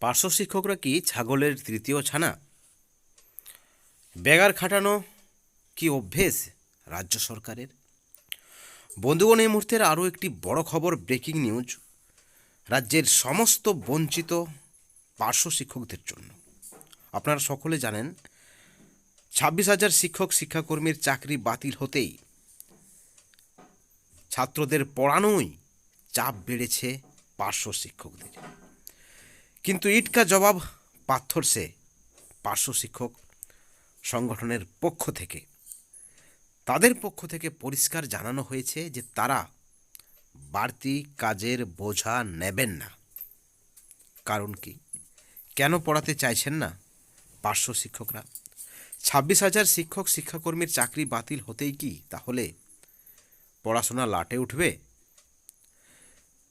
পার্শ্ব শিক্ষকরা কি ছাগলের তৃতীয় ছানা? বেগার খাটানো কি অভ্যেস রাজ্য সরকারের? বন্ধুগণ, এই মুহূর্তের আরও একটি বড় খবর, ব্রেকিং নিউজ। রাজ্যের সমস্ত বঞ্চিত পার্শ্ব শিক্ষকদের জন্য। আপনারা সকলে জানেন, ছাব্বিশ হাজার শিক্ষক, শিক্ষাকর্মীর চাকরি বাতিল হতেই ছাত্রদের পড়ানোই চাপ বেড়েছে পার্শ্ব শিক্ষকদের। কিন্তু ইটকা জবাব পাথর সে, পার্শ্ব শিক্ষক সংগঠনের পক্ষ থেকে। তাদের পক্ষ থেকে পরিষ্কার জানানো হয়েছে যে তারা বাড়তি কাজের বোঝা নেবেন না। কারণ কি? কেন পড়াতে চাইছেন না পার্শ্ব শিক্ষকরা? ছাব্বিশ হাজার শিক্ষক, শিক্ষাকর্মীর চাকরি বাতিল হতেই কি তাহলে পড়াশোনা লাটে উঠবে?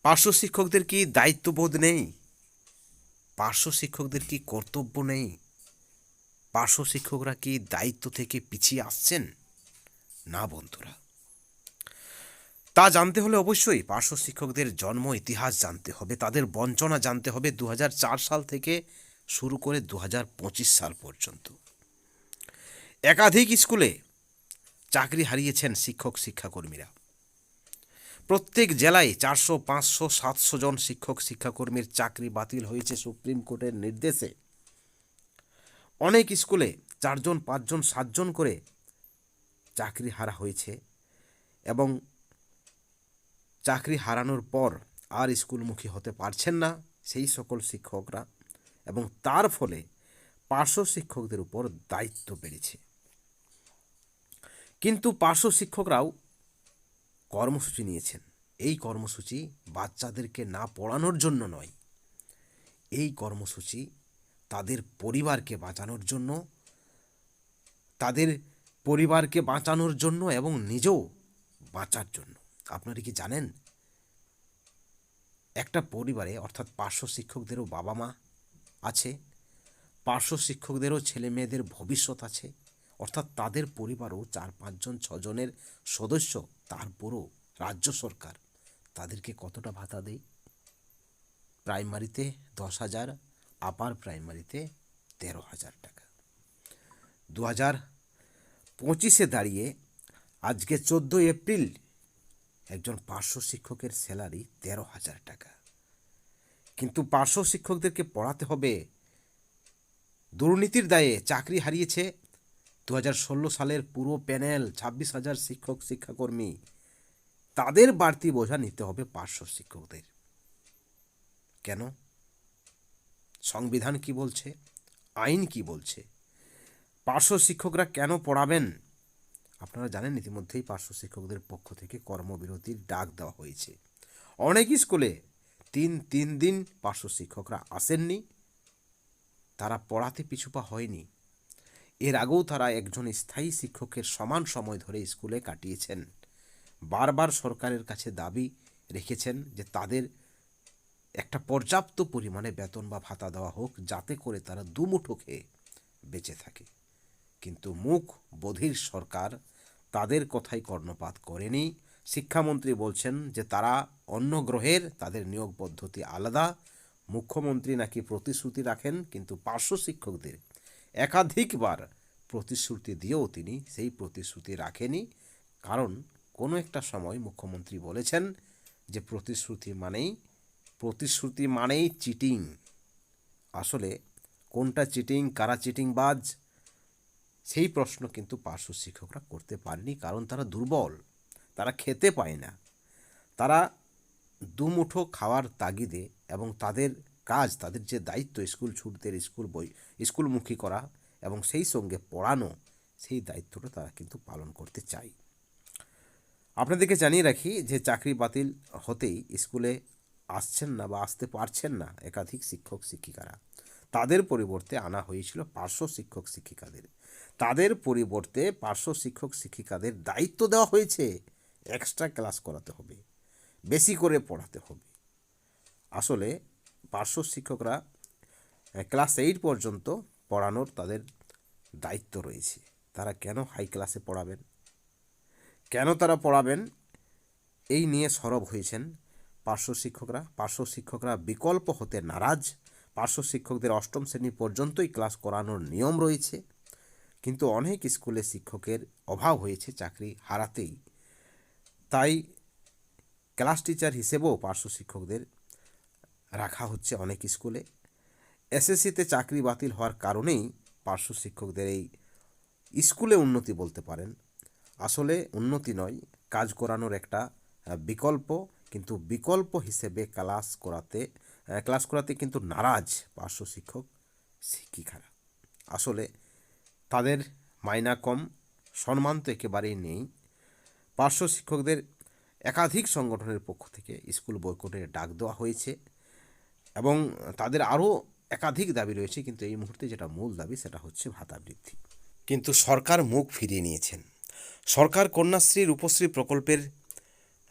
পার্শ্ব শিক্ষকদের কি দায়িত্ববোধ নেই? পার্শ্ব শিক্ষকদের কি কর্তব্য নেই? পার্শ্ব শিক্ষকরা কি দায়িত্ব থেকে পিছিয়ে আসছেন? না বন্ধুরা। তা জানতে হলে অবশ্যই পার্শ্ব শিক্ষকদের জন্ম ইতিহাস জানতে হবে, তাদের বঞ্চনা জানতে হবে দু হাজার চার সাল থেকে শুরু করে দু হাজার পঁচিশ সাল পর্যন্ত। একাধিক স্কুলে চাকরি হারিয়েছেন শিক্ষক শিক্ষাকর্মীরা প্রত্যেক জেলায় চারশো, পাঁচশো, সাতশো জন শিক্ষক, শিক্ষাকর্মীর চাকরি বাতিল হয়েছে সুপ্রিম কোর্টের নির্দেশে। অনেক স্কুলে চারজন, পাঁচজন, সাতজন করে চাকরি হারা হয়েছে এবং চাকরি হারানোর পর আর স্কুলমুখী হতে পারছেন না সেই সকল শিক্ষকরা এবং তার ফলে পার্শ্ব শিক্ষকদের উপর দায়িত্ব বেড়েছে। কিন্তু পার্শ্ব শিক্ষকরাও কর্মসূচি নিয়েছেন। এই কর্মসূচি বাচ্চাদেরকে না পড়ানোর জন্য নয়, এই কর্মসূচি তাদের পরিবারকে বাঁচানোর জন্য, তাদের পরিবারকে বাঁচানোর জন্য এবং নিজেও বাঁচার জন্য। আপনারা কি জানেন, একটা পরিবারে অর্থাৎ পার্শ্ব শিক্ষকদেরও বাবা মা আছে, পার্শ্ব শিক্ষকদেরও ছেলে মেয়েদের ভবিষ্যৎ আছে অর্থাৎ তাদের পরিবারও চার, পাঁচজন, ছজনের সদস্য, তারপরও রাজ্য সরকার। তাদেরকে কতটা ভাতা দেয়? প্রাইমারিতে দশ হাজার, আপার প্রাইমারিতে তেরো হাজার টাকা। দু হাজার পঁচিশে দাঁড়িয়ে আজকে চোদ্দোই এপ্রিল একজন পার্শ্ব শিক্ষকের স্যালারি তেরো হাজার টাকা। কিন্তু পার্শ্ব শিক্ষকদেরকে পড়াতে হবে। দুর্নীতির দায়ে চাকরি হারিয়েছে দু হাজার ষোলো সালের পুরো প্যানেল ছাব্বিশ হাজার শিক্ষক, শিক্ষাকর্মী, তাদের বাড়তি বোঝা নিতে হবে পার্শ্ব শিক্ষকদের। কেন? সংবিধান কি বলছে? আইন কি বলছে? পার্শ্ব শিক্ষকরা কেন পড়াবেন? আপনারা জানেন ইতিমধ্যেই পার্শ্ব শিক্ষকদের পক্ষ থেকে কর্মবিরতির ডাক দেওয়া হয়েছে। অনেক স্কুলে তিন তিন দিন পার্শ্ব শিক্ষকরা আসেননি। তারা পড়াতে পিছুপা হয়নি। এর আগেও তারা একজন স্থায়ী শিক্ষকের সমান সময় ধরে স্কুলে কাটিয়েছেন। বারবার সরকারের কাছে দাবি রেখেছেন যে তাদের একটা পর্যাপ্ত পরিমাণে বেতন বা ভাতা দেওয়া হোক, যাতে করে তারা দুমুঠো খেয়ে বেঁচে থাকে। কিন্তু মুখ বধির সরকার তাদের কথাই কর্ণপাত করেনি। শিক্ষামন্ত্রী বলছেন যে তারা অন্য গ্রহের তাদের নিয়োগ পদ্ধতি আলাদা। মুখ্যমন্ত্রী নাকি প্রতিশ্রুতি রাখেন, কিন্তু পার্শ্ব শিক্ষকদের একাধিকবার প্রতিশ্রুতি দিয়েও তিনি সেই প্রতিশ্রুতি রাখেনি। কারণ কোনো একটা সময় মুখ্যমন্ত্রী বলেছেন যে প্রতিশ্রুতি মানেই প্রতিশ্রুতি মানেই চিটিং। আসলে কোনটা চিটিং, কারা চিটিংবাজ, সেই প্রশ্ন কিন্তু পার্শ্ব শিক্ষকরা করতে পারেনি, কারণ তারা দুর্বল, তারা খেতে পায় না। তারা দুমুঠো খাওয়ার তাগিদে এবং তাদের কাজ, তাদের যে দায়িত্ব, স্কুল ছুটদের স্কুল বই, স্কুলমুখী করা এবং সেই সঙ্গে পড়ানো, সেই দায়িত্বটা তারা কিন্তু পালন করতে চায়। আপনাদেরকে জানিয়ে রাখি যে চাকরি বাতিল হতেই স্কুলে আসছেন না বা আসতে পারছেন না একাধিক শিক্ষক, শিক্ষিকারা। তাদের পরিবর্তে আনা হয়েছিল পার্শ্ব শিক্ষক, শিক্ষিকাদের। তাদের পরিবর্তে পার্শ্ব শিক্ষক, শিক্ষিকাদের দায়িত্ব দেওয়া হয়েছে। এক্সট্রা ক্লাস করাতে হবে, বেশি করে পড়াতে হবে। আসলে পার্শ্ব শিক্ষকরা ক্লাস এইট পর্যন্ত পড়ানোর তাদের দায়িত্ব রয়েছে। তারা কেন হাই ক্লাসে পড়াবেন? কেন তারা পড়াবেন? এই নিয়ে সরব হয়েছেন পার্শ্ব শিক্ষকরা। পার্শ্ব শিক্ষকরা বিকল্প হতে নারাজ। পার্শ্ব শিক্ষকদের অষ্টম শ্রেণি পর্যন্তই ক্লাস করানোর নিয়ম রয়েছে। কিন্তু অনেক স্কুলে শিক্ষকের অভাব হয়েছে চাকরি হারাতেই। তাই ক্লাস টিচার হিসেবেও পার্শ্ব শিক্ষকদের রাখা হচ্ছে অনেক স্কুলে। এসএসসিতে চাকরি বাতিল হওয়ার কারণেই পার্শ্ব শিক্ষকদের এই স্কুলে উন্নতি বলতে পারেন। আসলে উন্নতি নয়, কাজ করানোর একটা বিকল্প, কিন্তু বিকল্প হিসেবে ক্লাস করাতে ক্লাস করাতে কিন্তু নারাজ পার্শ্ব শিক্ষক, শিক্ষিকারা। আসলে তাদের মাইনা কম, সম্মান তো একেবারেই নেই। পার্শ্ব শিক্ষকদের একাধিক সংগঠনের পক্ষ থেকে স্কুল বয়কটের ডাক দেওয়া হয়েছে। এবং তাদের আরও একাধিক দাবি রয়েছে, কিন্তু এই মুহূর্তে যেটা মূল দাবি সেটা হচ্ছে ভাতা বৃদ্ধি। কিন্তু সরকার মুখ ফিরিয়ে নিয়েছেন। সরকার কন্যাশ্রী, রূপশ্রী প্রকল্পের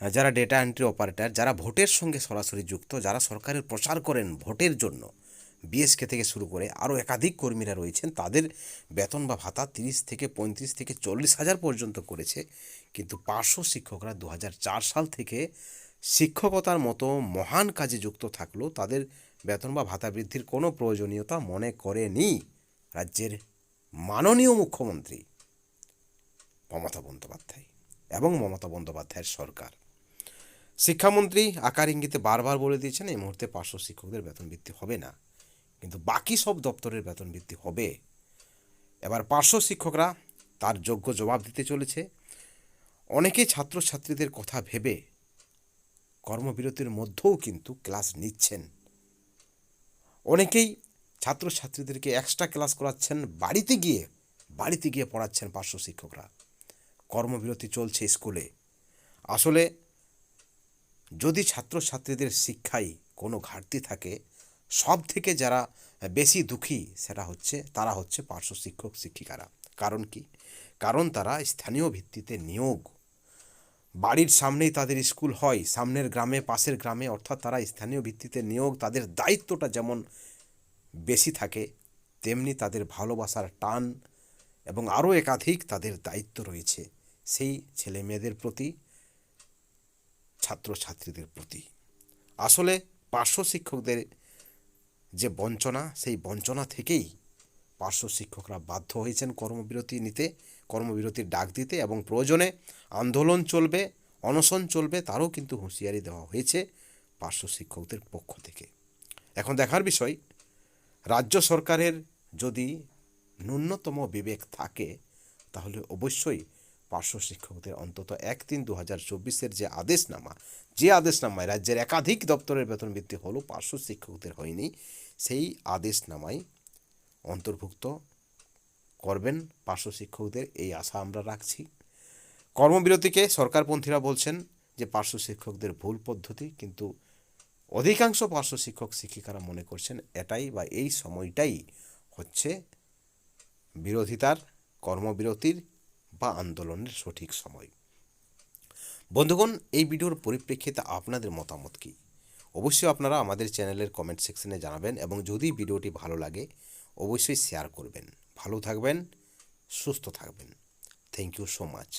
যারা ডেটা এন্ট্রি অপারেটর যারা ভোটের সঙ্গে সরাসরি যুক্ত, যারা সরকারের প্রচার করেন ভোটের জন্য বিএসকে থেকে শুরু করে আরও একাধিক কর্মীরা রয়েছেন, তাদের বেতন বা ভাতা তিরিশ থেকে পঁয়ত্রিশ থেকে চল্লিশ হাজার পর্যন্ত করেছে। কিন্তু পার্শ্ব শিক্ষকরা দু হাজার চার সাল থেকে শিক্ষকতার মতো মহান কাজে যুক্ত থাকলেও তাদের বেতন বা ভাতা বৃদ্ধির কোনো প্রয়োজনীয়তা মনে করেনি রাজ্যের মাননীয় মুখ্যমন্ত্রী মমতা বন্দ্যোপাধ্যায় এবং মমতা বন্দ্যোপাধ্যায়ের সরকার। শিক্ষামন্ত্রী আকার ইঙ্গিতে বারবার বলে দিয়েছেন, এই মুহূর্তে পার্শ্ব শিক্ষকদের বেতন বৃদ্ধি হবে না। কিন্তু বাকি সব দপ্তরের বেতন বৃদ্ধি হবে। এবার পার্শ্ব শিক্ষকরা তার যোগ্য জবাব দিতে চলেছে। অনেকেই ছাত্রছাত্রীদের কথা ভেবে কর্মবিরতির মধ্যেও কিন্তু ক্লাস নিচ্ছেন। অনেকেই ছাত্রছাত্রীদেরকে এক্সট্রা ক্লাস করাচ্ছেন বাড়িতে গিয়ে বাড়িতে গিয়ে পড়াচ্ছেন পার্শ্ব শিক্ষকরা। কর্মবিরতি চলছে স্কুলে। আসলে যদি ছাত্রছাত্রীদের শিক্ষায় কোনো ঘাটতি থাকে সব থেকে যারা বেশি দুঃখী সেটা হচ্ছে, তারা হচ্ছে পার্শ্ব শিক্ষক শিক্ষিকারা। কারণ কি? কারণ তারা স্থানীয় ভিত্তিতে নিয়োগ বাড়ির সামনেই তাদের স্কুল হয়, সামনের গ্রামে, পাশের গ্রামে, অর্থাৎ তারা স্থানীয় ভিত্তিতে নিয়োগ, তাদের দায়িত্বটা যেমন বেশি থাকে, তেমনি তাদের ভালোবাসার টান এবং আরও একাধিক তাদের দায়িত্ব রয়েছে সেই ছেলে মেয়েদের প্রতি, ছাত্রছাত্রীদের প্রতি। আসলে পার্শ্ব শিক্ষকদের যে বঞ্চনা, সেই বঞ্চনা থেকেই পার্শ্ব শিক্ষকরা বাধ্য হয়েছেন কর্মবিরতি নিতে, কর্মবিরতির ডাক দিতে এবং প্রয়োজনে আন্দোলন চলবে, অনশন চলবে, তারও কিন্তু হুঁশিয়ারি দেওয়া হয়েছে পার্শ্ব শিক্ষকদের পক্ষ থেকে। এখন দেখার বিষয়, রাজ্য সরকারের যদি ন্যূনতম বিবেক থাকে, তাহলে অবশ্যই পার্শ্ব শিক্ষকদের অন্তত এক তিন দু হাজার চব্বিশের যে আদেশনামা, যে আদেশনামায় রাজ্যের একাধিক দপ্তরের বেতন বৃদ্ধি হলো, পার্শ্ব শিক্ষকদের হয়নি, সেই আদেশনামায় অন্তর্ভুক্ত করবেন পার্শ্ব শিক্ষকদের, এই আশা আমরা রাখছি। কর্মবিরতিকে সরকারপন্থীরা বলছেন যে পার্শ্ব শিক্ষকদের ভুল পদ্ধতি, কিন্তু অধিকাংশ পার্শ্ব শিক্ষক শিক্ষিকারা মনে করছেন এটাই বা এই সময়টাই হচ্ছে বিরোধিতার, কর্মবিরতির বা আন্দোলনের সঠিক সময়। বন্ধুগণ, এই ভিডিওর পরিপ্রেক্ষিতে আপনাদের মতামত কী? অবশ্যই আপনারা আমাদের চ্যানেলের কমেন্ট সেকশনে জানাবেন এবং যদি ভিডিওটি ভালো লাগে অবশ্যই শেয়ার করবেন। ভালো থাকবেন সুস্থ থাকবেন। Thank you so much